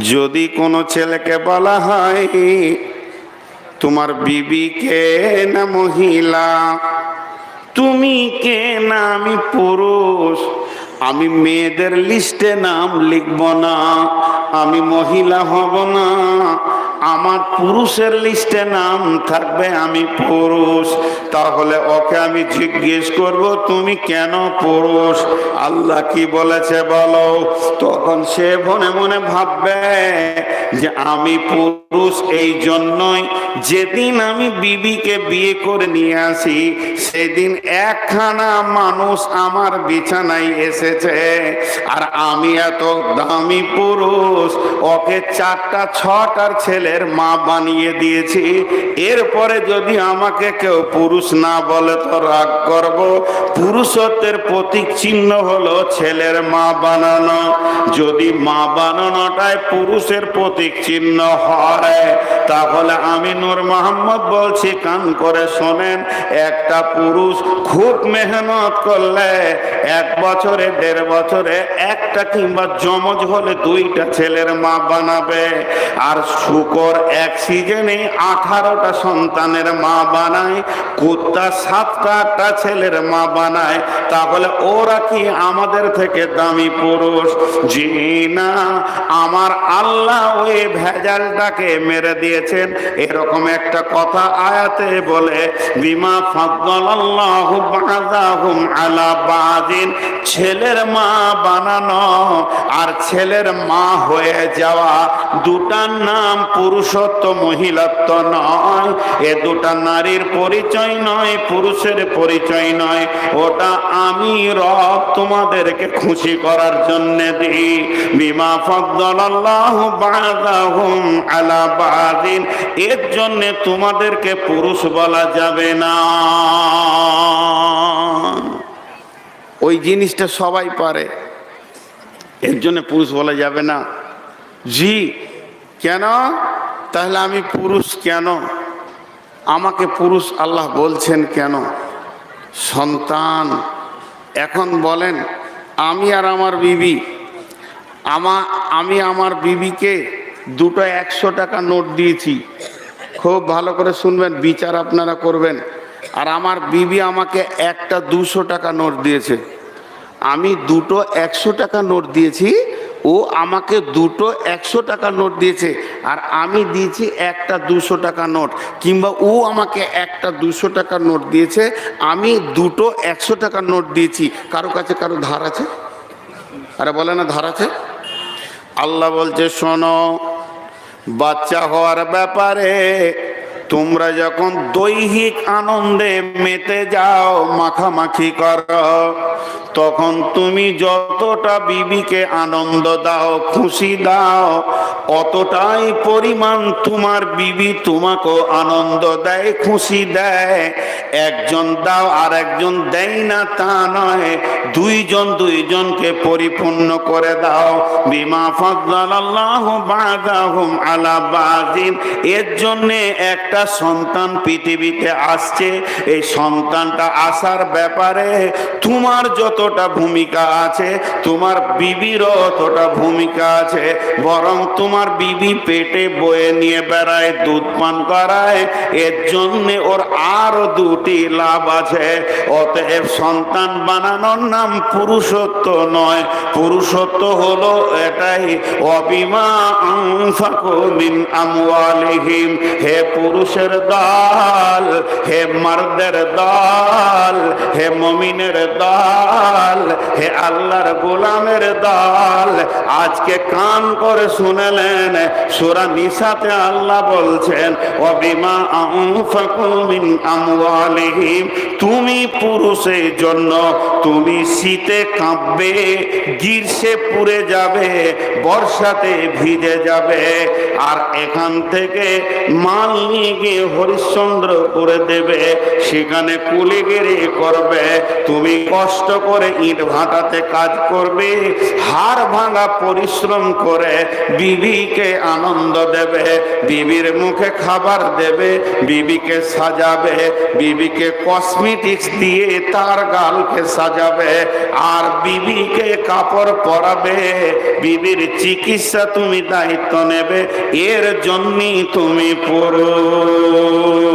যদি কোনো ছেলেকে বলা হয়, তোমার বিবি কে না মহিলা? তুমি কে না আমি পুরুষ? আমি মেয়েদের লিস্টে নাম লিখব না, আমি মহিলা হব না। আমার পুরুষের লিস্টে নাম থাকবে আমি পুরুষ। তাহলে ওকে আমি জিজ্ঞেস করব, তুমি কেন পুরুষ? আল্লাহ কি বলেছে বলো। তখন সে মনে মনে ভাববে যে আমি পুরুষ এই জন্যই যেদিন আমি বিবিকে বিয়ে করে নিয়ে আসি, সেদিন একখানা মানুষ আমার বিছানায় এসেছে। আর আমি এত দামি পুরুষ, ওকে চারটা, ছটার ছেলের মা বানিয়ে দিয়েছি। এরপরে যদি আমাকে কেউ পুরুষ না বলে তো রাগ করব। পুরুষত্বের প্রতীক চিহ্ন হলো ছেলের মা বানানো। যদি মা বানানোটাই পুরুষের প্রতীক চিহ্ন হয়, তাহলে আমি নূর মোহাম্মদ বলছি, কান করে শোনেন, একটা পুরুষ খুব মেহনত করলে এক বছরে, দেড় বছরে একটা কিংবা জমজ হলে দুইটা ছেলের মা বানাবে। আর শুকর এক সিজনে আঠারোটা সন্তানের মা বানায়। কুত্তা সাতটা আটটা ছেলের মা বানায়, তাহলে ওরা কি আমাদের থেকে দামি পুরুষ? জি না, আমার আল্লাহ ওই ভেজালটাকে মেরে দিয়েছেন। এরকম একটা কথা আয়াতে বলে, বিমা ফাদ্দালাল্লাহু বাযাহুম আলা বাযিন ছেলের মা বানানো আর ছেলের মা হয়ে যাওয়া দুটার নাম পুরুষত্ব মহিলাত্ব নয়। এ দুটা নারীর পরিচয় নয়, পুরুষের পরিচয় নয়। ওটা আমি রব তোমাদেরকে খুশি করার জন্য দিই। বিমা ফাদ্দালাল্লাহু বাযাহুম আলা বাযিন এর জন্য তোমাদেরকে পুরুষ বলা যাবে না। ওই জিনিসটা সবাই পারে। এর জন্য পুরুষ বলা যাবে না। জি, কেন? তাহলে আমি পুরুষ কেন? আমাকে পুরুষ আল্লাহ বলছেন কেন? সন্তান, এখন বলেন, আমি আর আমার বিবি, আমা, আমি আমার বিবিকে দুটো একশো টাকা নোট দিয়েছি। খুব ভালো করে শুনবেন, বিচার আপনারা করবেন। আর আমার বিবি আমাকে একটা দুশো টাকা নোট দিয়েছে। আমি দুটো একশো টাকা নোট দিয়েছি ও আমাকে দুটো একশো টাকা নোট দিয়েছে আর আমি দিয়েছি একটা দুশো টাকা নোট, কিংবা ও আমাকে একটা দুশো টাকা নোট দিয়েছে, আমি দুটো একশো টাকা নোট দিয়েছি। কারও কাছে কারও ধার আছে? আরে বলে না ধার আছে? আল্লাহ বলছে, শোনো, বাচ্চা হওয়ার ব্যাপারে তোমরা যখন দৈহিক আনন্দে মেতে যাও, মাখামাখি কর, তখন তুমি যতটা বিবিকে আনন্দ দাও, খুশি দাও, অতটাই পরিমাণ তোমার বিবি তোমাকে আনন্দ দেয়, খুশি দেয়। একজন দাও আর একজন দেয় না তা নয়। দুইজন দুইজনকে পরিপূর্ণ করে দাও। বিমা ফাদ্দালাল্লাহ বাদাহুম আলা বাদিন এর জন্যে একটা সন্তান পৃথিবীতে আসছে, এই সন্তানটা আসার ব্যাপারে তোমার যতটা ভূমিকা আছে, তোমার বিবিরও অতটা ভূমিকা আছে, বরং তোমার বিবি পেটে বয়ে নিয়ে বেড়ায়, দুধ পান করায়, এর জন্যে ওর আরও দুটি লাভ আছে। অতএব সন্তান বানানোর নাম পুরুষত্ব নয়, পুরুষত্ব হলো এটাই, অবিমা হে পুরুষের দল হে মার্দের দল হে মমিনের দল। হে আল্লাহর গোলামের দল, আজকে কান করে শুনেলেন, সুরা নিসাতে আল্লাহ বলছেন, অবিমা মিন আমওয়ালিহিম, তুমি পুরুষের জন্য, তুমি শীতে কাঁপবে, গ্রীষ্মে পুড়ে যাবে, বর্ষাতে ভিজে যাবে, আর এখান থেকে মাল নিয়ে গিয়ে হরিশ্চন্দ্র করে দেবে, সেখানে কুলিগিরি করবে, তুমি কষ্ট করে ইট ভাটাতে কাজ করবে হাড় ভাঙা পরিশ্রম করে বিবিকে আনন্দ দেবে, বিবির মুখে খাবার দেবে, বিবিকে সাজাবে, বিবিকে কসমেটিক্স দিয়ে তার গালকে সাজাবে, আর বিবিকে কাপড় পরাবে, বিবির চিকিৎসা তুমি দায়িত্ব নেবে, এর জন্যই তুমি পুরুষ।